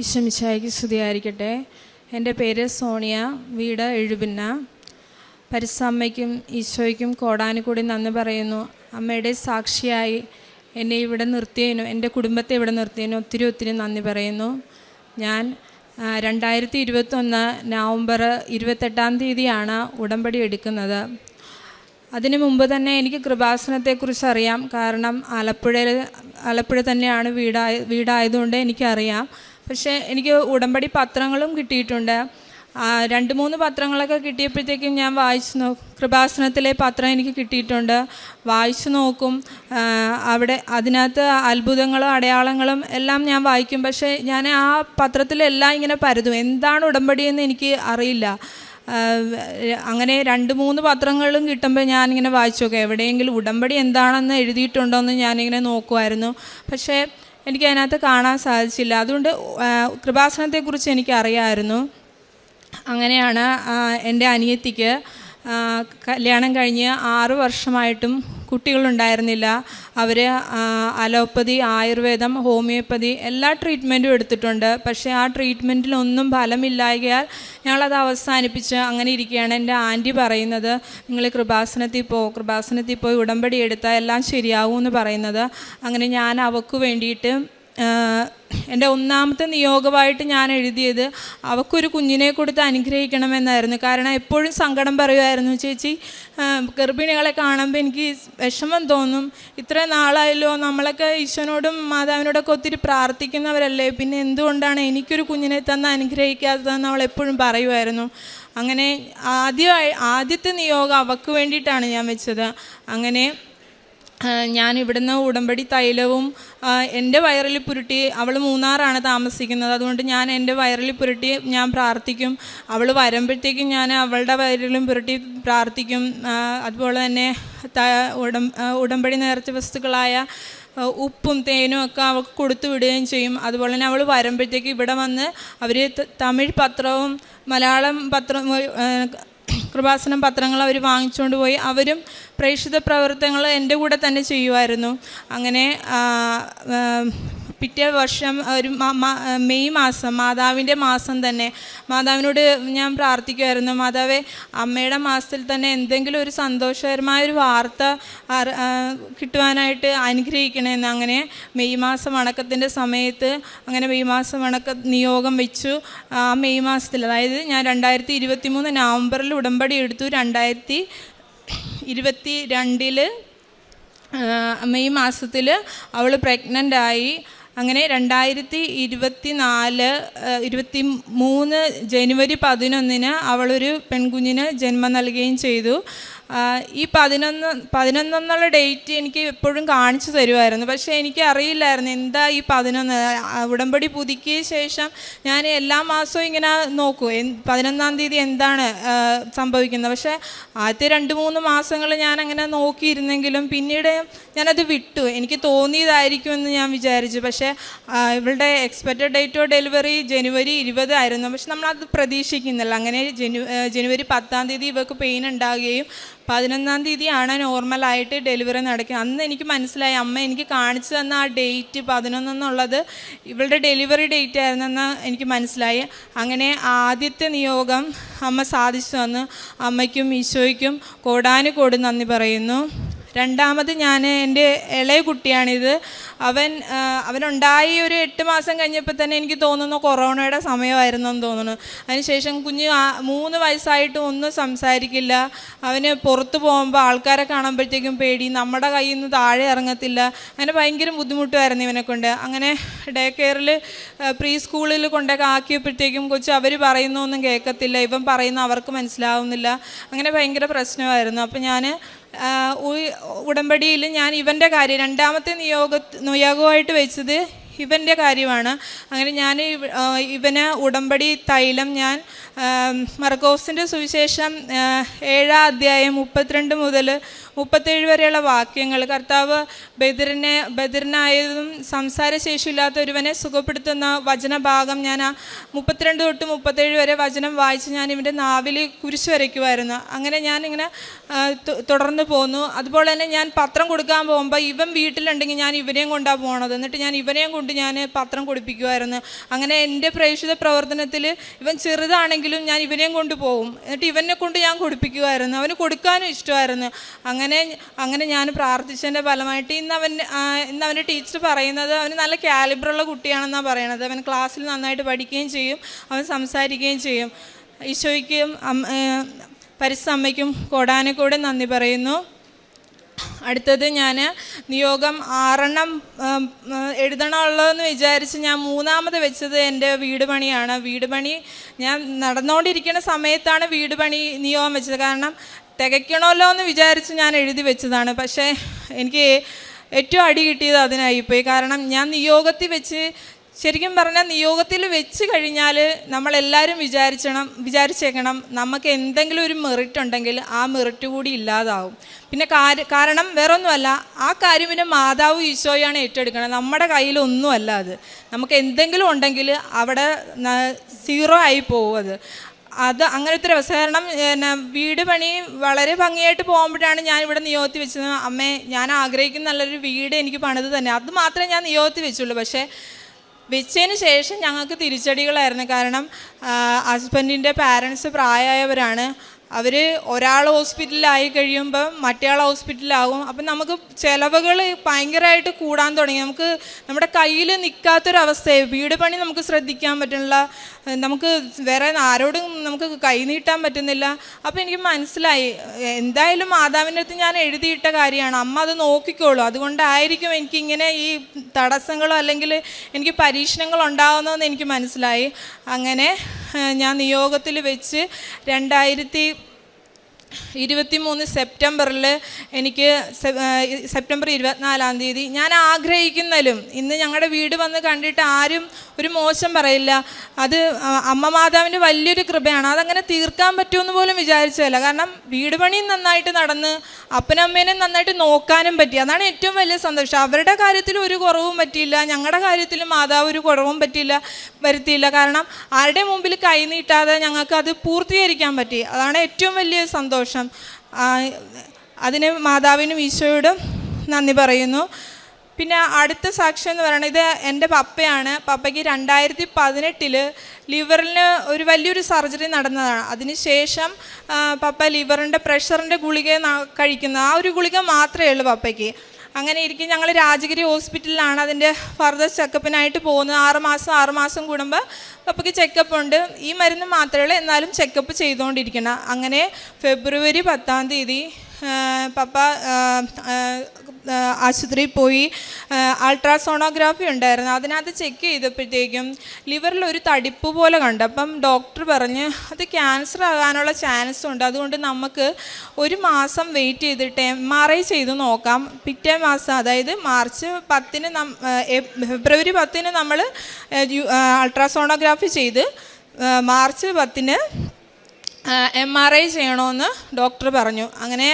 ഈശ്വമിശായിക്ക് സ്തുതിയായിരിക്കട്ടെ. എന്റെ പേര് സോണിയ വീട് എഴുപിന്ന. പരിസമ്മയ്ക്കും ഈശോയ്ക്കും കോടാനുകൂടി നന്ദി പറയുന്നു. അമ്മയുടെ സാക്ഷിയായി എന്നെ ഇവിടെ നിർത്തിയതിനും എന്റെ കുടുംബത്തെ ഇവിടെ നിർത്തിയതിനും ഒത്തിരി ഒത്തിരി നന്ദി പറയുന്നു. ഞാൻ രണ്ടായിരത്തി ഇരുപത്തൊന്ന് നവംബർ ഇരുപത്തെട്ടാം തീയതിയാണ് ഉടമ്പടി എടുക്കുന്നത്. അതിനു മുമ്പ് തന്നെ എനിക്ക് കൃപാസനത്തെക്കുറിച്ച് അറിയാം. കാരണം ആലപ്പുഴയിൽ ആലപ്പുഴ തന്നെയാണ് വീടായ വീടായതുകൊണ്ട് എനിക്കറിയാം. പക്ഷേ എനിക്ക് ഉടമ്പടി പത്രങ്ങളും കിട്ടിയിട്ടുണ്ട്. രണ്ട് മൂന്ന് പത്രങ്ങളൊക്കെ കിട്ടിയപ്പോഴത്തേക്കും ഞാൻ വായിച്ചു നോക്കും കൃപാസനത്തിലെ പത്രം എനിക്ക് കിട്ടിയിട്ടുണ്ട്. വായിച്ചു നോക്കും. അവിടെ അതിനകത്ത് അത്ഭുതങ്ങളും അടയാളങ്ങളും എല്ലാം ഞാൻ വായിക്കും. പക്ഷേ ഞാൻ ആ പത്രത്തിലെല്ലാം ഇങ്ങനെ പരതും. എന്താണ് ഉടമ്പടിയെന്ന് എനിക്ക് അറിയില്ല. അങ്ങനെ രണ്ട് മൂന്ന് പത്രങ്ങളും കിട്ടുമ്പോൾ ഞാനിങ്ങനെ വായിച്ചു നോക്കാം. എവിടെയെങ്കിലും ഉടമ്പടി എന്താണെന്ന് എഴുതിയിട്ടുണ്ടോ എന്ന് ഞാനിങ്ങനെ നോക്കുമായിരുന്നു പക്ഷേ എനിക്ക് അതിനകത്ത് കാണാൻ സാധിച്ചില്ല. അതുകൊണ്ട് കൃപാസനത്തെക്കുറിച്ച് എനിക്കറിയാമായിരുന്നു അങ്ങനെയാണ് എന്റെ അനിയത്തിക്ക് കല്യാണം കഴിഞ്ഞ് ആറ് വർഷമായിട്ടും കുട്ടികളുണ്ടായിരുന്നില്ല. അവർ അലോപ്പതി ആയുർവേദം ഹോമിയോപ്പതി എല്ലാ ട്രീറ്റ്മെന്റും എടുത്തിട്ടുണ്ട്. പക്ഷേ ആ ട്രീറ്റ്മെന്റിലൊന്നും ഫലമില്ലായകയാൽ ഞങ്ങളത് അവസാനിപ്പിച്ച് അങ്ങനെ ഇരിക്കുകയാണ്. എന്റെ ആന്റി പറയുന്നത് നിങ്ങൾ കൃപാസനത്തിൽ പോ കൃപാസനത്തിൽ പോയി ഉടമ്പടി എടുത്താൽ എല്ലാം ശരിയാവും എന്ന് പറയുന്നത്. അങ്ങനെ ഞാൻ അവക്ക് വേണ്ടിയിട്ട് എന്റെ ഒന്നാമത്തെ നിയോഗമായിട്ട് ഞാൻ എഴുതിയത് അവൾക്കൊരു കുഞ്ഞിനെ കൊടുത്ത് അനുഗ്രഹിക്കണമെന്നായിരുന്നു. കാരണം എപ്പോഴും സങ്കടം പറയുമായിരുന്നു ചേച്ചി ഗർഭിണികളെ കാണുമ്പോൾ എനിക്ക് വിഷമം തോന്നും. ഇത്ര നാളായല്ലോ നമ്മളൊക്കെ ഈശ്വരനോടും മാതാവിനോടൊക്കെ ഒത്തിരി പ്രാർത്ഥിക്കുന്നവരല്ലേ? പിന്നെ എന്തുകൊണ്ടാണ് എനിക്കൊരു കുഞ്ഞിനെ തന്ന് അനുഗ്രഹിക്കാത്തതെന്ന് അവൾ എപ്പോഴും പറയുമായിരുന്നു. അങ്ങനെ ആദ്യമായി ആദ്യത്തെ നിയോഗം അവൾക്ക് വേണ്ടിയിട്ടാണ് ഞാൻ വെച്ചത്. അങ്ങനെ ഞാൻ ഇവിടുന്ന് ഉടമ്പടി തൈലവും എന്റെ വയറിൽ പുരുട്ടി അവൾ മൂന്നാറാണ് താമസിക്കുന്നത്. അതുകൊണ്ട് ഞാൻ എന്റെ വയറിൽ പുരട്ടി ഞാൻ പ്രാർത്ഥിക്കും. അവൾ വരുമ്പോഴത്തേക്കും ഞാൻ അവളുടെ വയറിലും പുരട്ടി പ്രാർത്ഥിക്കും. അതുപോലെ തന്നെ ഉടം ഉടമ്പടി നേർച്ച വസ്തുക്കളായ ഉപ്പും തേനും ഒക്കെ അവൾക്ക് കൊടുത്തു വിടുകയും ചെയ്യും. അതുപോലെ തന്നെ അവൾ വരുമ്പോഴത്തേക്ക് ഇവിടെ വന്ന് അവർ തമിഴ് പത്രവും മലയാളം പത്രം കൃപാസനം പത്രങ്ങൾ അവർ വാങ്ങിച്ചുകൊണ്ട് പോയി അവരും പ്രേക്ഷിത പ്രവർത്തനങ്ങൾ എന്റെ കൂടെ തന്നെ ചെയ്യുമായിരുന്നു അങ്ങനെ പിറ്റേ വർഷം ഒരു മെയ് മാസം മാതാവിന്റെ മാസം തന്നെ മാതാവിനോട് ഞാൻ പ്രാർത്ഥിക്കുമായിരുന്നു മാതാവേ അമ്മയുടെ മാസത്തിൽ തന്നെ എന്തെങ്കിലും ഒരു സന്തോഷകരമായ ഒരു വാർത്ത കിട്ടുവാനായിട്ട് അനുഗ്രഹിക്കണമെന്ന് അങ്ങനെ മെയ് മാസം വണക്കത്തിന്റെ സമയത്ത് അങ്ങനെ മെയ് മാസം വണക്ക നിയോഗം വെച്ചു. ആ മെയ് മാസത്തിൽ അതായത് ഞാൻ രണ്ടായിരത്തി ഇരുപത്തി മൂന്ന് നവംബറിൽ ഉടമ്പടി എടുത്തു. രണ്ടായിരത്തി ഇരുപത്തി രണ്ടിൽ മെയ് മാസത്തിൽ അവൾ പ്രഗ്നന്റ് ആയി അങ്ങനെ രണ്ടായിരത്തി ഇരുപത്തി നാല് ഇരുപത്തി മൂന്ന് ജനുവരി പതിനൊന്നിന് അവളൊരു പെൺകുഞ്ഞിന് ജന്മം നൽകുകയും ചെയ്തു. ഈ പതിനൊന്ന് പതിനൊന്നെന്നുള്ള ഡേറ്റ് എനിക്ക് എപ്പോഴും കാണിച്ചു തരുമായിരുന്നു പക്ഷേ എനിക്ക് അറിയില്ലായിരുന്നു എന്താ ഈ പതിനൊന്ന്. ഉടമ്പടി പുതുക്കിയ ശേഷം ഞാൻ എല്ലാ മാസവും ഇങ്ങനെ നോക്കും. പതിനൊന്നാം തീയതി എന്താണ് സംഭവിക്കുന്നത്. പക്ഷേ ആദ്യത്തെ രണ്ട് മൂന്ന് മാസങ്ങൾ ഞാൻ അങ്ങനെ നോക്കിയിരുന്നെങ്കിലും പിന്നീട് ഞാനത് വിട്ടു. എനിക്ക് തോന്നിയതായിരിക്കുമെന്ന് ഞാൻ വിചാരിച്ചു. പക്ഷേ ഇവളുടെ എക്സ്പെക്റ്റഡ് ഡേറ്റ് ഓഫ് ഡെലിവറി ജനുവരി ഇരുപതായിരുന്നു പക്ഷെ നമ്മളത് പ്രതീക്ഷിക്കുന്നില്ല. അങ്ങനെ ജനുവരി പത്താം തീയതി ഇവർക്ക് പെയിൻ ഉണ്ടാകുകയും പതിനൊന്നാം തീയതിയാണ് നോർമലായിട്ട് ഡെലിവറി നടക്കുക അന്ന് എനിക്ക് മനസ്സിലായി അമ്മ എനിക്ക് കാണിച്ചു തന്ന ആ ഡേറ്റ് പതിനൊന്നെന്നുള്ളത് ഇവളുടെ ഡെലിവറി ഡേറ്റ് ആയിരുന്നെന്ന് എനിക്ക് മനസ്സിലായി. അങ്ങനെ ആദ്യത്തെ നിയോഗം അമ്മ സാധിച്ചു തന്ന്. അമ്മയ്ക്കും ഈശോയ്ക്കും കോടാനുകോടി നന്ദി പറയുന്നു. രണ്ടാമത് ഞാൻ എന്റെ ഇളയ കുട്ടിയാണിത്. അവൻ അവനുണ്ടായി ഒരു എട്ട് മാസം കഴിഞ്ഞപ്പോൾ തന്നെ എനിക്ക് തോന്നുന്നു കൊറോണയുടെ സമയമായിരുന്നു എന്ന് തോന്നുന്നു. അതിനുശേഷം കുഞ്ഞ് മൂന്ന് വയസ്സായിട്ടും ഒന്നും സംസാരിക്കില്ല. അവന് പുറത്ത് പോകുമ്പോൾ ആൾക്കാരെ കാണുമ്പോഴത്തേക്കും പേടി നമ്മുടെ കയ്യിൽ നിന്ന് താഴെ ഇറങ്ങത്തില്ല. അങ്ങനെ ഭയങ്കര ബുദ്ധിമുട്ടുമായിരുന്നു ഇവനെ കൊണ്ട്. അങ്ങനെ ഡേ കെയറിൽ പ്രീ സ്കൂളിൽ കൊണ്ടൊക്കെ ആക്കിയപ്പോഴത്തേക്കും കൊച്ചു അവർ പറയുന്നൊന്നും കേൾക്കത്തില്ല. ഇവൻ പറയുന്ന അവർക്ക് മനസ്സിലാവുന്നില്ല. അങ്ങനെ ഭയങ്കര പ്രശ്നമായിരുന്നു. അപ്പോൾ ഞാൻ ഉടമ്പടിയിൽ ഞാൻ ഇവന്റെ കാര്യം രണ്ടാമത്തെ നിയോഗ നിയോഗമായിട്ട് വെച്ചത് ഇവന്റെ കാര്യമാണ്. അങ്ങനെ ഞാൻ ഇവന് ഉടമ്പടി തൈലം ഞാൻ മർക്കോസിന്റെ സുവിശേഷം ഏഴാം അധ്യായം മുപ്പത്തിരണ്ട് മുതൽ മുപ്പത്തേഴ് വരെയുള്ള വാക്യങ്ങൾ. കർത്താവ് ബദിറിനെ ബദിറിനായതും സംസാരശേഷിയില്ലാത്ത ഒരുവനെ സുഖപ്പെടുത്തുന്ന വചനഭാഗം ഞാൻ ആ മുപ്പത്തിരണ്ട് തൊട്ട് മുപ്പത്തേഴ് വരെ വചനം വായിച്ച് ഞാൻ ഇവന്റെ നാവിൽ കുരിശ് വരയ്ക്കുമായിരുന്നു. അങ്ങനെ ഞാനിങ്ങനെ തുടർന്ന് പോന്നു. അതുപോലെ തന്നെ ഞാൻ പത്രം കൊടുക്കാൻ പോകുമ്പോൾ ഇവൻ വീട്ടിലുണ്ടെങ്കിൽ ഞാൻ ഇവനെയും കൊണ്ടാണ് പോണത്. എന്നിട്ട് ഞാൻ ഇവനെയും കൊണ്ട് ഞാൻ പത്രം കൊടുപ്പിക്കുമായിരുന്നു. അങ്ങനെ എന്റെ പ്രേക്ഷിത പ്രവർത്തനത്തിൽ ഇവൻ ചെറുതാണെങ്കിലും ഞാൻ ഇവനെയും കൊണ്ട് പോകും എന്നിട്ട് ഇവനെ കൊണ്ട് ഞാൻ കൊടുപ്പിക്കുമായിരുന്നു. അവന് കൊടുക്കാനും ഇഷ്ടമായിരുന്നു. അങ്ങനെ അങ്ങനെ അങ്ങനെ ഞാൻ പ്രാർത്ഥിച്ചതിന്റെ ഫലമായിട്ട് ഇന്ന് അവൻ ഇന്ന് അവന്റെ ടീച്ചർ പറയുന്നത് അവന് നല്ല കാലിബറുള്ള കുട്ടിയാണെന്നാണ് പറയണത്. അവൻ ക്ലാസ്സിൽ നന്നായിട്ട് പഠിക്കുകയും ചെയ്യും അവൻ സംസാരിക്കുകയും ചെയ്യും. ഈശോയ്ക്കും പരിസമ്മയ്ക്കും പരിസമ്മയ്ക്കും കോടാനക്കൂടെ നന്ദി പറയുന്നു. അടുത്തത് ഞാൻ നിയോഗം ആറെണ്ണം എഴുതണമുള്ളതെന്ന് വിചാരിച്ച് ഞാൻ മൂന്നാമത് വെച്ചത് എന്റെ വീട് പണിയാണ് വീട് പണി ഞാൻ നടന്നുകൊണ്ടിരിക്കുന്ന സമയത്താണ് വീട് പണി നിയോഗം വെച്ചത്. കാരണം തികയ്ക്കണമല്ലോ എന്ന് വിചാരിച്ച് ഞാൻ എഴുതി വെച്ചതാണ്. പക്ഷേ എനിക്ക് ഏറ്റവും അടി കിട്ടിയത് അതിനായിപ്പോയി കാരണം ഞാൻ നിയോഗത്തിൽ വെച്ച് ശരിക്കും പറഞ്ഞാൽ നിയോഗത്തിൽ വെച്ച് കഴിഞ്ഞാൽ നമ്മളെല്ലാവരും വിചാരിച്ചണം വിചാരിച്ചേക്കണം നമുക്ക് എന്തെങ്കിലും ഒരു മെറിറ്റ് ഉണ്ടെങ്കിൽ ആ മെറിറ്റ് കൂടി ഇല്ലാതാവും. പിന്നെ കാര്യ കാരണം വേറൊന്നുമല്ല ആ കാര്യം പിന്നെ മാതാവ് ഈശോയാണ് ഏറ്റെടുക്കണം നമ്മുടെ കയ്യിലൊന്നുമല്ല അത്. നമുക്ക് എന്തെങ്കിലും ഉണ്ടെങ്കിൽ അവിടെ സീറോ ആയി പോകും അത്. അത് അങ്ങനത്തെ ഒരു കാരണം പിന്നെ വീട് പണി വളരെ ഭംഗിയായിട്ട് പോകുമ്പോഴാണ് ഞാൻ ഇവിടെ നിയോഗത്തി വെച്ചത്. അമ്മേ ഞാൻ ആഗ്രഹിക്കുന്ന നല്ലൊരു വീട് എനിക്ക് പണിത് തന്നെ. അത് മാത്രമേ ഞാൻ നിയോഗത്തി വെച്ചുള്ളൂ. പക്ഷേ വെച്ചതിന് ശേഷം ഞങ്ങൾക്ക് തിരിച്ചടികളായിരുന്നു. കാരണം ഹസ്ബൻഡിന്റെ പാരൻസ് പ്രായമായവരാണ്. അവർ ഒരാൾ ഹോസ്പിറ്റലിലായി കഴിയുമ്പോൾ മറ്റേയാൾ ഹോസ്പിറ്റലിലാകും അപ്പം നമുക്ക് ചിലവുകൾ ഭയങ്കരമായിട്ട് കൂടാൻ തുടങ്ങി. നമുക്ക് നമ്മുടെ കയ്യിൽ നിൽക്കാത്തൊരവസ്ഥയായി വീട് പണി നമുക്ക് ശ്രദ്ധിക്കാൻ പറ്റുന്നില്ല. നമുക്ക് വേറെ ആരോടും നമുക്ക് കൈനീട്ടാൻ പറ്റുന്നില്ല. അപ്പോൾ എനിക്ക് മനസ്സിലായി എന്തായാലും മാതാവിന്റെ അടുത്ത് ഞാൻ എഴുതിയിട്ട കാര്യമാണ്. അമ്മ അത് നോക്കിക്കോളൂ. അതുകൊണ്ടായിരിക്കും എനിക്കിങ്ങനെ ഈ തടസ്സങ്ങളോ അല്ലെങ്കിൽ എനിക്ക് പരീക്ഷണങ്ങൾ ഉണ്ടാകുന്നതെന്ന് എനിക്ക് മനസ്സിലായി. അങ്ങനെ ഞാൻ നിയോഗത്തിൽ വെച്ച് രണ്ടായിരത്തി ഇരുപത്തി മൂന്ന് സെപ്റ്റംബറിൽ എനിക്ക് സെപ്റ്റംബർ ഇരുപത്തിനാലാം തീയതി ഞാൻ ആഗ്രഹിക്കുന്നതിലും ഇന്ന് ഞങ്ങളുടെ വീട് വന്ന് കണ്ടിട്ട് ആരും ഒരു മോശം പറയില്ല. അത് അമ്മ മാതാവിന്റെ വലിയൊരു കൃപയാണ്. അതങ്ങനെ തീർക്കാൻ പറ്റുമെന്ന് പോലും വിചാരിച്ചതല്ല. കാരണം വീട് പണിയും നന്നായിട്ട് നടന്ന് അപ്പനമ്മേനെ നന്നായിട്ട് നോക്കാനും പറ്റി. അതാണ് ഏറ്റവും വലിയ സന്തോഷം. അവരുടെ കാര്യത്തിൽ ഒരു കുറവും പറ്റിയില്ല. ഞങ്ങളുടെ കാര്യത്തിൽ മാതാവ് ഒരു കുറവും പറ്റിയില്ല വരുത്തിയില്ല. കാരണം ആരുടെ മുമ്പിൽ കൈ നീട്ടാതെ ഞങ്ങൾക്ക് അത് പൂർത്തീകരിക്കാൻ പറ്റി. അതാണ് ഏറ്റവും വലിയ സന്തോഷം. ആ, അതിന് മാതാവിനും ഈശോയോടും നന്ദി പറയുന്നു. പിന്നെ അടുത്ത സാക്ഷ്യം എന്ന് പറയുന്നത് ഇത് എന്റെ പപ്പയാണ്. പപ്പയ്ക്ക് രണ്ടായിരത്തി പതിനെട്ടിൽ ലിവറിന് ഒരു വലിയൊരു സർജറി നടന്നതാണ്. അതിനുശേഷം ശേഷം പപ്പ ലിവറിന്റെ പ്രഷറിന്റെ ഗുളിക കഴിക്കുന്ന. ആ ഒരു ഗുളിക മാത്രമേ ഉള്ളൂ പപ്പയ്ക്ക്. അങ്ങനെ ഇരിക്കും. ഞങ്ങൾ രാജഗിരി ഹോസ്പിറ്റലിലാണ് അതിന്റെ ഫർദർ ചെക്കപ്പിനായിട്ട് പോകുന്നത്. ആറുമാസം ആറുമാസം ആറ് മാസം കൂടുമ്പോൾ പപ്പയ്ക്ക് ചെക്കപ്പ് ഉണ്ട്. ഈ മരുന്ന് മാത്രമേ ഉള്ളൂ. എന്നാലും ചെക്കപ്പ് ചെയ്തുകൊണ്ടിരിക്കണം. അങ്ങനെ ഫെബ്രുവരി പത്താം തീയതി പപ്പ ആശുപത്രിയിൽ പോയി അൾട്രാസോണോഗ്രാഫി ഉണ്ടായിരുന്നു. അതിനകത്ത് ചെക്ക് ചെയ്തപ്പോഴത്തേക്കും ലിവറിൽ ഒരു തടിപ്പ് പോലെ കണ്ടു. അപ്പം ഡോക്ടർ പറഞ്ഞ് അത് ക്യാൻസർ ആകാനുള്ള ചാൻസ് ഉണ്ട്. അതുകൊണ്ട് നമുക്ക് ഒരു മാസം വെയിറ്റ് ചെയ്തിട്ട് എം ആർ ഐ ചെയ്ത് നോക്കാം. പിറ്റേ മാസം അതായത് മാർച്ച് പത്തിന് നം ഫെബ്രുവരി പത്തിന് നമ്മൾ അൾട്രാസോണോഗ്രാഫി ചെയ്ത് മാർച്ച് പത്തിന് എം ആർ ഐ ചെയ്യണമെന്ന് ഡോക്ടർ പറഞ്ഞു. അങ്ങനെ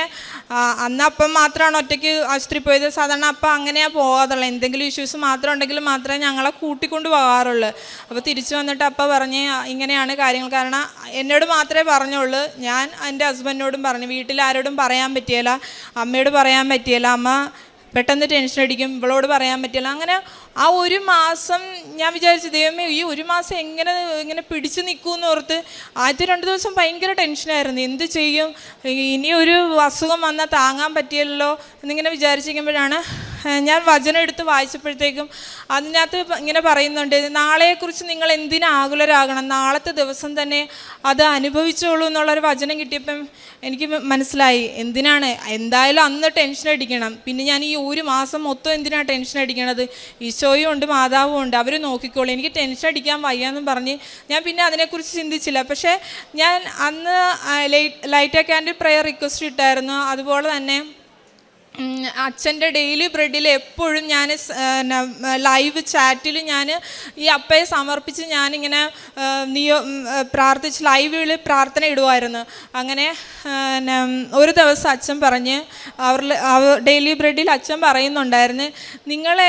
അന്ന് അപ്പം മാത്രമാണ് ഒറ്റയ്ക്ക് ആശുപത്രി പോയത്. സാധാരണ അപ്പം അങ്ങനെയാണ് പോകാതുള്ളത് എന്തെങ്കിലും ഇഷ്യൂസ് മാത്രം ഉണ്ടെങ്കിൽ മാത്രമേ ഞങ്ങളെ കൂട്ടിക്കൊണ്ട് പോകാറുള്ളൂ അപ്പോൾ തിരിച്ചു വന്നിട്ട് അപ്പം പറഞ്ഞ് ഇങ്ങനെയാണ് കാര്യങ്ങൾ. കാരണം എന്നോട് മാത്രമേ പറഞ്ഞുള്ളൂ. ഞാൻ എന്റെ ഹസ്ബൻഡിനോടും പറഞ്ഞു. വീട്ടിൽ ആരോടും പറയാൻ പറ്റിയല്ല അമ്മയോട് പറയാൻ പറ്റിയല്ല അമ്മ പെട്ടെന്ന് ടെൻഷൻ അടിക്കും. ഇവളോട് പറയാൻ പറ്റിയല്ല അങ്ങനെ ആ ഒരു മാസം ഞാൻ വിചാരിച്ചു ദൈവമേ ഈ ഒരു മാസം എങ്ങനെ ഇങ്ങനെ പിടിച്ചു നിൽക്കുമെന്ന് ഓർത്ത് ആദ്യത്തെ രണ്ട് ദിവസം ഭയങ്കര ടെൻഷനായിരുന്നു എന്ത് ചെയ്യും? ഇനി ഒരു അസുഖം വന്നാൽ താങ്ങാൻ പറ്റിയല്ലോ എന്നിങ്ങനെ വിചാരിച്ചിരിക്കുമ്പോഴാണ് ഞാൻ വചനം എടുത്ത് വായിച്ചപ്പോഴത്തേക്കും അതിനകത്ത് ഇങ്ങനെ പറയുന്നുണ്ട് നാളെക്കുറിച്ച് നിങ്ങൾ എന്തിനാ ആകുലരാകണം? നാളത്തെ ദിവസം തന്നെ അത് അനുഭവിച്ചോളൂ എന്നുള്ളൊരു വചനം കിട്ടിയപ്പം എനിക്ക് മനസ്സിലായി എന്തിനാണ്? എന്തായാലും അന്ന് ടെൻഷൻ അടിക്കണം. പിന്നെ ഞാൻ ഈ ഒരു മാസം മൊത്തം എന്തിനാണ് ടെൻഷൻ അടിക്കണത്? ഈശോയും ഉണ്ട് മാതാവും ഉണ്ട്. അവർ നോക്കിക്കോളൂ. എനിക്ക് ടെൻഷൻ അടിക്കാൻ വയ്യാന്നും പറഞ്ഞ് ഞാൻ പിന്നെ അതിനെക്കുറിച്ച് ചിന്തിച്ചില്ല. പക്ഷേ ഞാൻ അന്ന് light light and prayer request ഇട്ടായിരുന്നു. അതുപോലെ തന്നെ അച്ഛന്റെ ഡെയിലി ബ്രെഡിൽ എപ്പോഴും ഞാൻ ലൈവ് ചാറ്റിൽ ഞാൻ ഈ അപ്പയെ സമർപ്പിച്ച് ഞാനിങ്ങനെ നിയോ പ്രാർത്ഥിച്ച് ലൈവിൽ പ്രാർത്ഥന ഇടുമായിരുന്നു അങ്ങനെ ഒരു ദിവസം അച്ഛൻ പറഞ്ഞ് അവരിൽ ഡെയിലി ബ്രെഡിൽ അച്ഛൻ പറയുന്നുണ്ടായിരുന്നു നിങ്ങളെ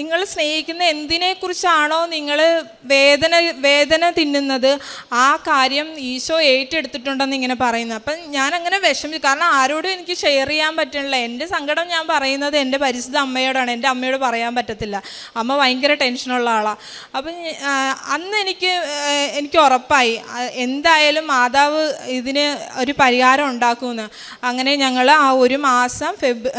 നിങ്ങൾ സ്നേഹിക്കുന്ന എന്തിനെക്കുറിച്ചാണോ നിങ്ങൾ വേദന വേദന തിന്നുന്നത്? ആ കാര്യം ഈശോ ഏറ്റെടുത്തിട്ടുണ്ടെന്ന് ഇങ്ങനെ പറയുന്നത് അപ്പം ഞാനങ്ങനെ വിഷമിച്ചു. കാരണം ആരോടും എനിക്ക് ഷെയർ ചെയ്യാൻ പറ്റണില്ല? എന്റെ സങ്കടം ഞാൻ പറയുന്നത് എന്റെ പരിശുദ്ധ അമ്മയോടാണ്. എന്റെ അമ്മയോട് പറയാൻ പറ്റത്തില്ല. അമ്മ ഭയങ്കര ടെൻഷനുള്ള ആളാണ് അപ്പം അന്ന് എനിക്ക് എനിക്ക് ഉറപ്പായി. എന്തായാലും മാതാവ് ഇതിന് ഒരു പരിഹാരം ഉണ്ടാക്കുമെന്ന്. അങ്ങനെ ഞങ്ങൾ ആ ഒരു മാസം ഫെബ്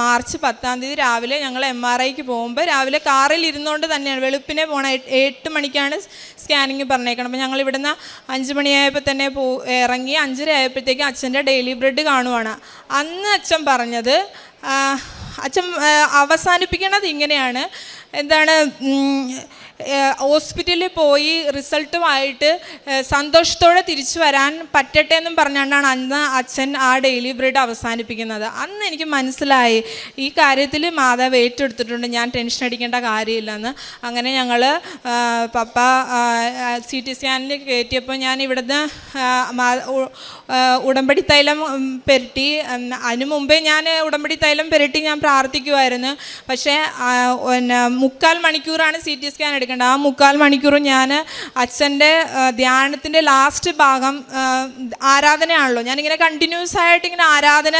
മാർച്ച് പത്താം തീയതി രാവിലെ ഞങ്ങൾ എം ആർ ഐക്ക് പോകുമ്പോൾ രാവിലെ കാറിൽ ഇരുന്നുകൊണ്ട് തന്നെയാണ്. വെളുപ്പിനെ പോകണം എട്ട് മണിക്കാണ് സ്കാനിങ് പറഞ്ഞേക്കണം അപ്പോൾ ഞങ്ങൾ ഇവിടുന്ന് അഞ്ച് മണിയായപ്പോൾ തന്നെ പോ ഇറങ്ങി അഞ്ചര ആയപ്പോഴത്തേക്കും അച്ഛന്റെ ഡെയിലി ബ്രെഡ് കാണുവാണ്. അന്ന് അച്ഛൻ പറഞ്ഞത് ആ, അച്ഛൻ അവസാനിപ്പിക്കണത് ഇങ്ങനെയാണ്. എന്താണ് ഹോസ്പിറ്റലിൽ പോയി റിസൾട്ടുമായിട്ട് സന്തോഷത്തോടെ തിരിച്ചു വരാൻ പറ്റട്ടെ എന്നും പറഞ്ഞുകൊണ്ടാണ് അന്ന് അച്ഛൻ ആ ഡെയിലി ബ്രീഡ് അവസാനിപ്പിക്കുന്നത്. അന്ന് എനിക്ക് മനസ്സിലായി ഈ കാര്യത്തിൽ മാതാവ് ഏറ്റെടുത്തിട്ടുണ്ട് ഞാൻ ടെൻഷൻ അടിക്കേണ്ട കാര്യമില്ലെന്ന്. അങ്ങനെ ഞങ്ങൾ പപ്പ സി ടി സ്കാനിൽ കയറ്റിയപ്പോൾ ഞാൻ ഇവിടുന്ന് ഉടമ്പടി തൈലം പെരട്ടി. അതിനു മുമ്പേ ഞാൻ ഉടമ്പടി തൈലം പെരട്ടി ഞാൻ പ്രാർത്ഥിക്കുമായിരുന്നു പക്ഷേ മുക്കാൽ മണിക്കൂറാണ് സി ടി സ്കാൻ എടുക്കേണ്ടത് ആ മുക്കാൽ മണിക്കൂർ ഞാൻ അച്ഛന്റെ ധ്യാനത്തിന്റെ ലാസ്റ്റ് ഭാഗം ആരാധനയാണല്ലോ. ഞാനിങ്ങനെ കണ്ടിന്യൂസ് ആയിട്ട് ഇങ്ങനെ ആരാധന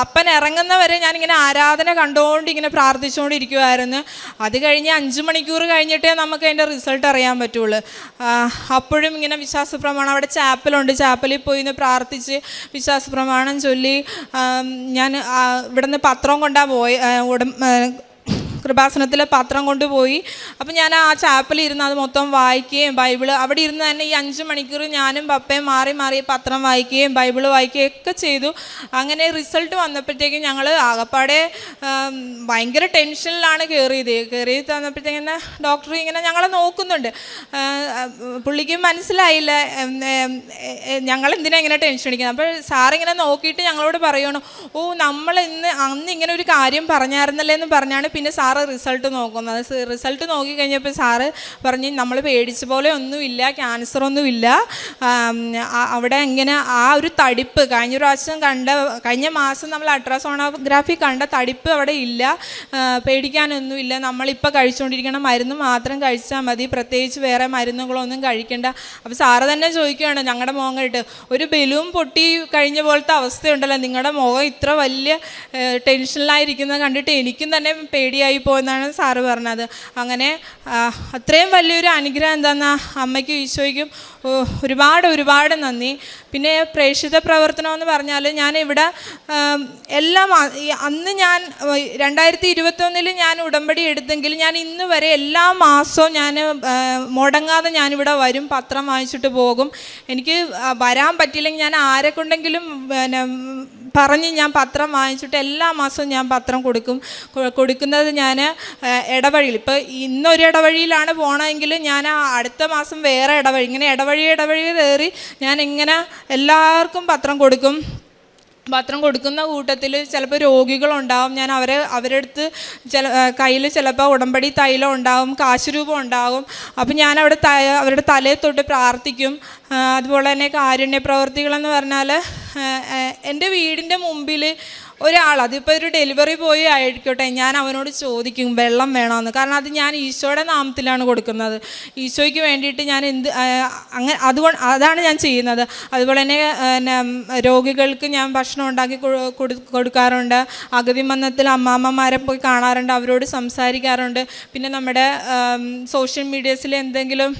അപ്പൻ ഇറങ്ങുന്നവരെ ഞാനിങ്ങനെ ആരാധന കണ്ടുകൊണ്ട് ഇങ്ങനെ പ്രാർത്ഥിച്ചുകൊണ്ടിരിക്കുമായിരുന്നു അത് കഴിഞ്ഞ് അഞ്ച് മണിക്കൂർ കഴിഞ്ഞിട്ടേ നമുക്ക് അതിന്റെ റിസൾട്ട് അറിയാൻ പറ്റുള്ളൂ. അപ്പോഴും ഇങ്ങനെ വിശ്വാസ പ്രമാണം അവിടെ ചാപ്പലുണ്ട് ചാപ്പലിൽ പോയി നിന്ന് പ്രാർത്ഥിച്ച് വിശ്വാസ പ്രമാണം ചൊല്ലി ഞാൻ ഇവിടുന്ന് പത്രം കൊണ്ടാണ് പോയി ആ, ആ, പത്രം കൊണ്ടുപോയി. അപ്പം ഞാൻ ആ ചാപ്പലിൽ ഇരുന്ന് അത് മൊത്തം വായിക്കുകയും ബൈബിൾ അവിടെ ഇരുന്ന് തന്നെ ഈ അഞ്ച് മണിക്കൂർ ഞാനും പപ്പയും മാറി മാറി പത്രം വായിക്കുകയും ബൈബിൾ വായിക്കുകയും ഒക്കെ ചെയ്തു. അങ്ങനെ റിസൾട്ട് വന്നപ്പോഴത്തേക്കും ഞങ്ങൾ ആകപ്പാടെ ഭയങ്കര ടെൻഷനിലാണ് കയറിയത് കയറി തന്നപ്പോഴത്തേക്കും ഡോക്ടർ ഇങ്ങനെ ഞങ്ങളെ നോക്കുന്നുണ്ട്. പുള്ളിക്ക് മനസ്സിലായില്ല ഞങ്ങൾ എന്തിനാ ഇങ്ങനെ ടെൻഷൻ അടിക്കുന്നത്? അപ്പോൾ സാറിങ്ങനെ നോക്കിയിട്ട് ഞങ്ങളോട് പറയണം ഓ നമ്മൾ ഇന്ന് അന്ന് ഇങ്ങനെ ഒരു കാര്യം പറഞ്ഞായിരുന്നല്ലേ എന്ന് പറഞ്ഞാണ് പിന്നെ സാറ് റിസൾട്ട് നോക്കുന്നത് റിസൾട്ട് നോക്കി കഴിഞ്ഞപ്പോൾ സാറ് പറഞ്ഞ് നമ്മൾ പേടിച്ച പോലെ ഒന്നുമില്ല ആ- അവിടെ ഇങ്ങനെ ആ ഒരു തടിപ്പ് കഴിഞ്ഞ പ്രാവശ്യം കണ്ട കഴിഞ്ഞ മാസം നമ്മൾ അൾട്രാസോണോഗ്രാഫി കണ്ട തടിപ്പ് അവിടെ ഇല്ല. പേടിക്കാനൊന്നുമില്ല. നമ്മളിപ്പോൾ കഴിച്ചുകൊണ്ടിരിക്കണം മരുന്ന് മാത്രം കഴിച്ചാൽ മതി. പ്രത്യേകിച്ച് വേറെ മരുന്നുകളൊന്നും കഴിക്കേണ്ട. അപ്പോൾ സാറ് തന്നെ ചോദിക്കുകയാണ് ഞങ്ങളുടെ മുഖം കണ്ടിട്ട് ഒരു ബലൂൺ പൊട്ടി കഴിഞ്ഞ പോലത്തെ അവസ്ഥയുണ്ടല്ലോ. നിങ്ങളുടെ മുഖം ഇത്ര വലിയ ടെൻഷനിലായിരിക്കുന്നത് കണ്ടിട്ട് എനിക്കും തന്നെ പേടിയായി പോയെന്നാണ് സാറ് പറഞ്ഞത്. അങ്ങനെ അത്രയും വലിയൊരു അനുഗ്രഹം എന്താണെന്നാ അമ്മയ്ക്കും ഈശോയ്ക്കും ഒരുപാട് ഒരുപാട് നന്ദി. പിന്നെ പ്രേക്ഷിത പ്രവർത്തനമെന്ന് പറഞ്ഞാൽ ഞാൻ ഇവിടെ എല്ലാ അന്ന് ഞാൻ രണ്ടായിരത്തി ഇരുപത്തൊന്നിൽ ഞാൻ ഉടമ്പടി എടുത്തെങ്കിൽ ഞാൻ ഇന്ന് വരെ എല്ലാ മാസവും ഞാൻ മുടങ്ങാതെ ഞാനിവിടെ വരും പത്രം വാങ്ങിച്ചിട്ട് പോകും. എനിക്ക് വരാൻ പറ്റിയില്ലെങ്കിൽ ഞാൻ ആരെക്കൊണ്ടെങ്കിലും പിന്നെ പറഞ്ഞ് ഞാൻ പത്രം വാങ്ങിച്ചിട്ട് എല്ലാ മാസവും ഞാൻ പത്രം കൊടുക്കും. കൊടുക്കുന്നത് ഞാൻ ഇടവഴിയിൽ. ഇപ്പോൾ ഇന്നൊരു ഇടവഴിയിലാണ് പോകണമെങ്കിൽ ഞാൻ അടുത്ത മാസം വേറെ ഇടവഴി ഇങ്ങനെ ഇടവഴി ഇടവഴി കയറി ഞാൻ ഇങ്ങനെ എല്ലാവർക്കും പത്രം കൊടുക്കും. പത്രം കൊടുക്കുന്ന കൂട്ടത്തിൽ ചിലപ്പോൾ രോഗികളുണ്ടാവും. ഞാൻ അവരെ അവരുടെ അടുത്ത് ചില കയ്യിൽ ചിലപ്പോൾ ഉടമ്പടി തൈലം ഉണ്ടാവും കാശ് രൂപം ഉണ്ടാവും. അപ്പം ഞാൻ അവിടെ ത അവരുടെ തലയിൽ തൊട്ട് പ്രാർത്ഥിക്കും. അതുപോലെ തന്നെ കാരുണ്യ പ്രവർത്തികളെന്ന് പറഞ്ഞാൽ എന്റെ വീടിന്റെ മുമ്പിൽ ഒരാൾ അതിപ്പോൾ ഒരു ഡെലിവറി ബോയ് ആയിരിക്കട്ടെ ഞാൻ അവനോട് ചോദിക്കും വെള്ളം വേണമെന്ന് കാരണം അത് ഞാൻ ഈശോയുടെ നാമത്തിലാണ് കൊടുക്കുന്നത്. ഈശോയ്ക്ക് വേണ്ടിയിട്ട് ഞാൻ എന്ത് അങ്ങനെ അതുകൊണ്ട് അതാണ് ഞാൻ ചെയ്യുന്നത്. അതുപോലെ തന്നെ രോഗികൾക്ക് ഞാൻ ഭക്ഷണം ഉണ്ടാക്കി കൊടുക്കാറുണ്ട്. അഗതി മന്നത്തിൽ അമ്മാമ്മമാരെ പോയി കാണാറുണ്ട് അവരോട് സംസാരിക്കാറുണ്ട്. പിന്നെ നമ്മുടെ സോഷ്യൽ മീഡിയസിൽ എന്തെങ്കിലും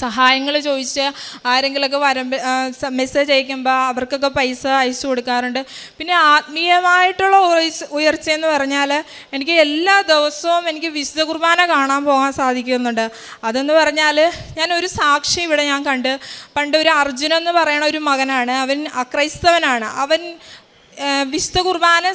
സഹായങ്ങൾ ചോദിച്ച് ആരെങ്കിലുമൊക്കെ വരമ്പ് മെസ്സേജ് അയക്കുമ്പോൾ അവർക്കൊക്കെ പൈസ അയച്ചു കൊടുക്കാറുണ്ട്. പിന്നെ ആത്മീയമായിട്ടുള്ള ഉയർച്ച ഉയർച്ചയെന്ന് പറഞ്ഞാൽ എനിക്ക് എല്ലാ ദിവസവും എനിക്ക് വിശുദ്ധ കുർബാന കാണാൻ പോകാൻ സാധിക്കുന്നുണ്ട്. അതെന്ന് പറഞ്ഞാൽ ഞാൻ ഒരു സാക്ഷി ഇവിടെ ഞാൻ കണ്ട് പണ്ട് ഒരു അർജുനൻ എന്ന് പറയുന്ന ഒരു മകനാണ്. അവൻ അക്രൈസ്തവനാണ് അവൻ വിശുദ്ധ കുർബാന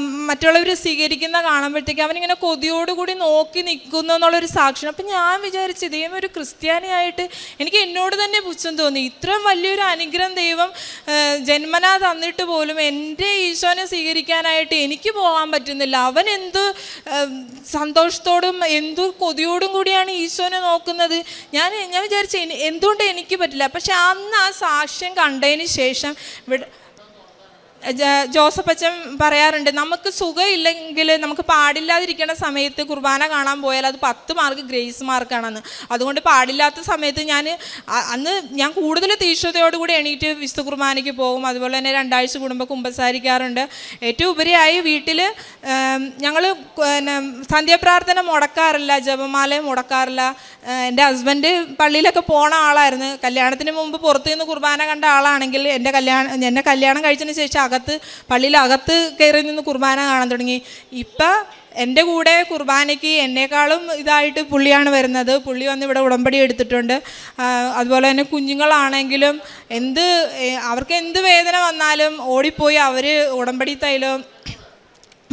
മറ്റുള്ളവർ സ്വീകരിക്കുന്ന കാണുമ്പോഴത്തേക്ക് അവനിങ്ങനെ കൊതിയോടുകൂടി നോക്കി നിൽക്കുന്നു എന്നുള്ളൊരു സാക്ഷ്യം അപ്പം ഞാൻ വിചാരിച്ചു ദൈവം ഒരു ക്രിസ്ത്യാനിയായിട്ട് എനിക്ക് എന്നോട് തന്നെ പുച്ഛം തോന്നി. ഇത്രയും വലിയൊരു അനുഗ്രഹം ദൈവം ജന്മന തന്നിട്ട് പോലും എന്റെ ഈശോനെ സ്വീകരിക്കാനായിട്ട് എനിക്ക് പോകാൻ പറ്റുന്നില്ല. അവൻ എന്ത് സന്തോഷത്തോടും എന്തു കൊതിയോടും കൂടിയാണ് ഈശോനെ നോക്കുന്നത്. ഞാൻ ഞാൻ വിചാരിച്ചു എനി- എന്തുകൊണ്ട് എനിക്ക് പറ്റില്ല. പക്ഷെ അന്ന് ആ സാക്ഷ്യം കണ്ടതിന് ശേഷം ഇവിടെ ജോസഫ് അച്ഛൻ പറയാറുണ്ട് നമുക്ക് സുഖമില്ലെങ്കിൽ നമുക്ക് പാടില്ലാതിരിക്കുന്ന സമയത്ത് കുർബാന കാണാൻ പോയാൽ അത് പത്ത് മാർക്ക് ഗ്രേസ് മാർക്കാണെന്ന്. അതുകൊണ്ട് പാടില്ലാത്ത സമയത്ത് ഞാൻ അന്ന് ഞാൻ കൂടുതൽ തീഷ്ണതയോടുകൂടി എണീറ്റ് വിശുദ്ധ കുർബാനയ്ക്ക് പോകും. അതുപോലെ തന്നെ രണ്ടാഴ്ച കൂടുമ്പോൾ കുമ്പസാരിക്കാറുണ്ട്. ഏറ്റവും ഉപരിയായി വീട്ടിൽ ഞങ്ങൾ പിന്നെ സന്ധ്യാപ്രാർത്ഥന മുടക്കാറില്ല ജപമാല മുടക്കാറില്ല. എന്റെ ഹസ്ബൻഡ് പള്ളിയിലൊക്കെ പോണ ആളായിരുന്നു. കല്യാണത്തിന് മുമ്പ് പുറത്തു നിന്ന് കുർബാന കണ്ട ആളാണെങ്കിൽ എന്റെ കല്യാണം എന്നെ കല്യാണം കഴിച്ചതിന് ശേഷം അകത്ത് പള്ളിയിൽ അകത്ത് കയറി നിന്ന് കുർബാന കാണാൻ തുടങ്ങി. ഇപ്പം എന്റെ കൂടെ കുർബാനയ്ക്ക് എന്നെക്കാളും ഇതായിട്ട് പുള്ളിയാണ് വരുന്നത്. പുള്ളി വന്ന് ഇവിടെ ഉടമ്പടി എടുത്തിട്ടുണ്ട്. അതുപോലെ തന്നെ കുഞ്ഞുങ്ങളാണെങ്കിലും എന്ത് അവർക്ക് എന്ത് വേദന വന്നാലും ഓടിപ്പോയി അവർ ഉടമ്പടി തൈലം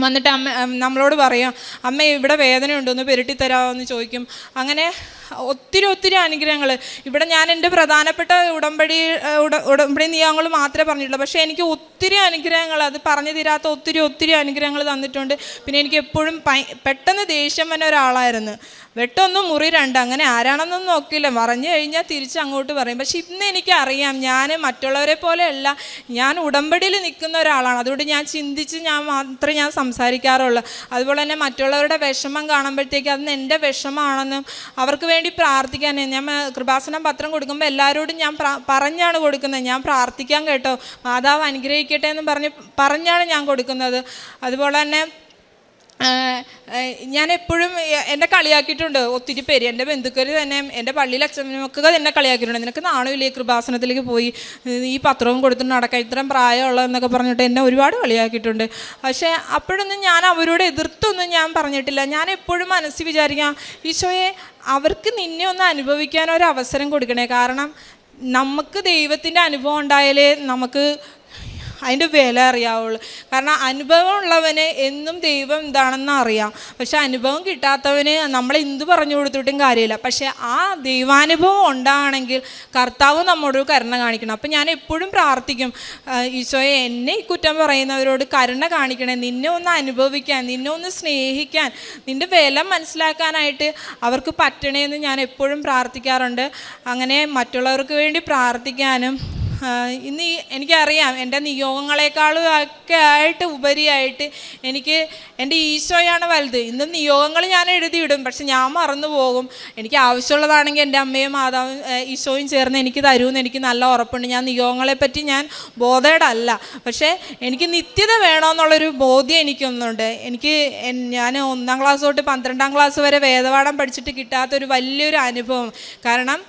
വന്നിട്ട് അമ്മ നമ്മളോട് പറയും അമ്മ ഇവിടെ വേദന വേദനയുണ്ടോന്ന് പെരുട്ടി തരാമോ ചോദിക്കും. അങ്ങനെ ഒത്തിരി ഒത്തിരി അനുഗ്രഹങ്ങൾ ഇവിടെ ഞാൻ എന്റെ പ്രധാനപ്പെട്ട ഉടമ്പടി ഉട- ഉടമ്പടി നിയമങ്ങൾ മാത്രമേ പറഞ്ഞിട്ടുള്ളൂ. പക്ഷേ എനിക്ക് ഒത്തിരി അനുഗ്രഹങ്ങൾ അത് പറഞ്ഞു തീരാത്ത ഒത്തിരി ഒത്തിരി അനുഗ്രഹങ്ങൾ തന്നിട്ടുണ്ട്. പിന്നെ എനിക്ക് എപ്പോഴും പെട്ടെന്ന് ദേഷ്യം വന്ന ഒരാളായിരുന്നു. വെട്ടൊന്നും മുറി രണ്ട് അങ്ങനെ ആരാണെന്നൊന്നും നോക്കില്ല മറിഞ്ഞു കഴിഞ്ഞാൽ തിരിച്ച് അങ്ങോട്ട് പറയും. പക്ഷെ ഇന്ന് എനിക്കറിയാം ഞാൻ മറ്റുള്ളവരെ പോലെയല്ല. ഞാൻ ഉടമ്പടിയിൽ നിൽക്കുന്ന ഒരാളാണ്. അതുകൊണ്ട് ഞാൻ ചിന്തിച്ച് ഞാൻ മാത്രമേ ഞാൻ സംസാരിക്കാറുള്ളൂ. അതുപോലെ തന്നെ മറ്റുള്ളവരുടെ വിഷമം കാണുമ്പോഴത്തേക്ക് അത് എന്റെ വിഷമമാണെന്നും അവർക്ക് വേണ്ടി പ്രാർത്ഥിക്കാൻ ഞാൻ കൃപാസന പത്രം കൊടുക്കുമ്പോൾ എല്ലാവരോടും ഞാൻ പറഞ്ഞാണ് കൊടുക്കുന്നത്. ഞാൻ പ്രാർത്ഥിക്കാൻ കേട്ടോ. മാതാവ് അനുഗ്രഹിക്കട്ടെ എന്ന് പറഞ്ഞ് പറഞ്ഞാണ് ഞാൻ കൊടുക്കുന്നത്. അതുപോലെ തന്നെ ഞാൻ എപ്പോഴും എന്നെ കളിയാക്കിയിട്ടുണ്ട്. ഒത്തിരി പേര് എന്റെ ബന്ധുക്കൾ തന്നെ എന്റെ പള്ളിയിൽ അച്ഛനൊക്കെ എന്നെ കളിയാക്കിയിട്ടുണ്ട്. നിനക്ക് നാണമില്ലേ കൃപാസനത്തിലേക്ക് പോയി? ഈ പത്രവും കൊടുത്തിട്ട് നടക്കാം ഇത്രയും പ്രായമുള്ളതെന്നൊക്കെ പറഞ്ഞിട്ട് എന്നെ ഒരുപാട് കളിയാക്കിയിട്ടുണ്ട്. പക്ഷേ അപ്പോഴൊന്നും ഞാൻ അവരോട് എതിർത്തൊന്നും ഞാൻ പറഞ്ഞിട്ടില്ല. ഞാൻ എപ്പോഴും മനസ്സിൽ വിചാരിക്കാം ഈശോയെ അവർക്ക് നിന്നെ ഒന്ന് അനുഭവിക്കാൻ ഒരു അവസരം കൊടുക്കണേ. കാരണം നമുക്ക് ദൈവത്തിന്റെ അനുഭവം ഉണ്ടായാലേ നമുക്ക് അതിന്റെ വില അറിയാവുള്ളൂ. കാരണം അനുഭവം ഉള്ളവന് എന്നും ദൈവം എന്താണെന്ന് അറിയാം. പക്ഷെ അനുഭവം കിട്ടാത്തവന് നമ്മൾ എന്ത് പറഞ്ഞു കൊടുത്തിട്ടും കാര്യമില്ല. പക്ഷെ ആ ദൈവാനുഭവം ഉണ്ടാണെങ്കിൽ കർത്താവ് നമ്മോട് കരുണ കാണിക്കണം. അപ്പം ഞാൻ എപ്പോഴും പ്രാർത്ഥിക്കും ഈശോയെ എന്നെ ഈ കുറ്റം പറയുന്നവരോട് കരുണ കാണിക്കണേ. നിന്നെ ഒന്ന് അനുഭവിക്കാൻ നിന്നെ ഒന്ന് സ്നേഹിക്കാൻ നിന്റെ വില മനസ്സിലാക്കാനായിട്ട് അവർക്ക് പറ്റണേന്ന് ഞാൻ എപ്പോഴും പ്രാർത്ഥിക്കാറുണ്ട്. അങ്ങനെ മറ്റുള്ളവർക്ക് വേണ്ടി പ്രാർത്ഥിക്കാനും ഇന്ന് എനിക്കറിയാം എന്റെ നിയോഗങ്ങളെക്കാളും ഒക്കെ ആയിട്ട് ഉപരിയായിട്ട് എനിക്ക് എന്റെ ഈശോയാണ് വലുത്. ഇന്ന് നിയോഗങ്ങൾ ഞാൻ എഴുതിയിടും. പക്ഷെ ഞാൻ മറന്നു പോകും. എനിക്ക് ആവശ്യമുള്ളതാണെങ്കിൽ എന്റെ അമ്മയും മാതാവും ഈശോയും ചേർന്ന് എനിക്ക് തരുമെന്ന് എനിക്ക് നല്ല ഉറപ്പുണ്ട്. ഞാൻ നിയോഗങ്ങളെപ്പറ്റി ഞാൻ ബോധേഡല്ല പക്ഷേ എനിക്ക് നിത്യത വേണമെന്നുള്ളൊരു ബോധ്യം എനിക്കൊന്നുണ്ട്. എനിക്ക് ഞാൻ ഒന്നാം ക്ലാസ് തൊട്ട് പന്ത്രണ്ടാം ക്ലാസ് വരെ വേദപാഠം പഠിച്ചിട്ട് കിട്ടാത്തൊരു വലിയൊരു അനുഭവം. കാരണം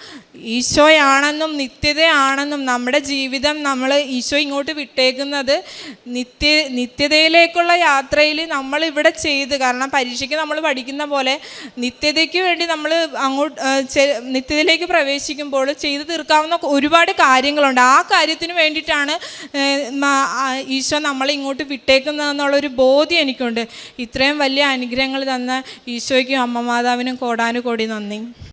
ഈശോയാണെന്നും നിത്യതയാണെന്നും നമ്മുടെ ജീവിതം നമ്മൾ ഈശോ ഇങ്ങോട്ട് വിട്ടേക്കുന്നത് നിത്യ നിത്യതയിലേക്കുള്ള യാത്രയിൽ നമ്മൾ ഇവിടെ ചെയ്ത് കാരണം പരീക്ഷയ്ക്ക് നമ്മൾ പഠിക്കുന്ന പോലെ നിത്യതയ്ക്ക് വേണ്ടി നമ്മൾ അങ്ങോട്ട് നിത്യതയിലേക്ക് പ്രവേശിക്കുമ്പോൾ ചെയ്തു തീർക്കാവുന്ന ഒരുപാട് കാര്യങ്ങളുണ്ട്. ആ കാര്യത്തിന് വേണ്ടിയിട്ടാണ് ഈശോ നമ്മളെ ഇങ്ങോട്ട് വിട്ടേക്കുന്നതെന്നുള്ളൊരു ബോധ്യം എനിക്കുണ്ട്. ഇത്രയും വലിയ അനുഗ്രഹങ്ങൾ തന്ന ഈശോയ്ക്കും അമ്മ മാതാവിനും കോടാനുകോടി നന്ദി.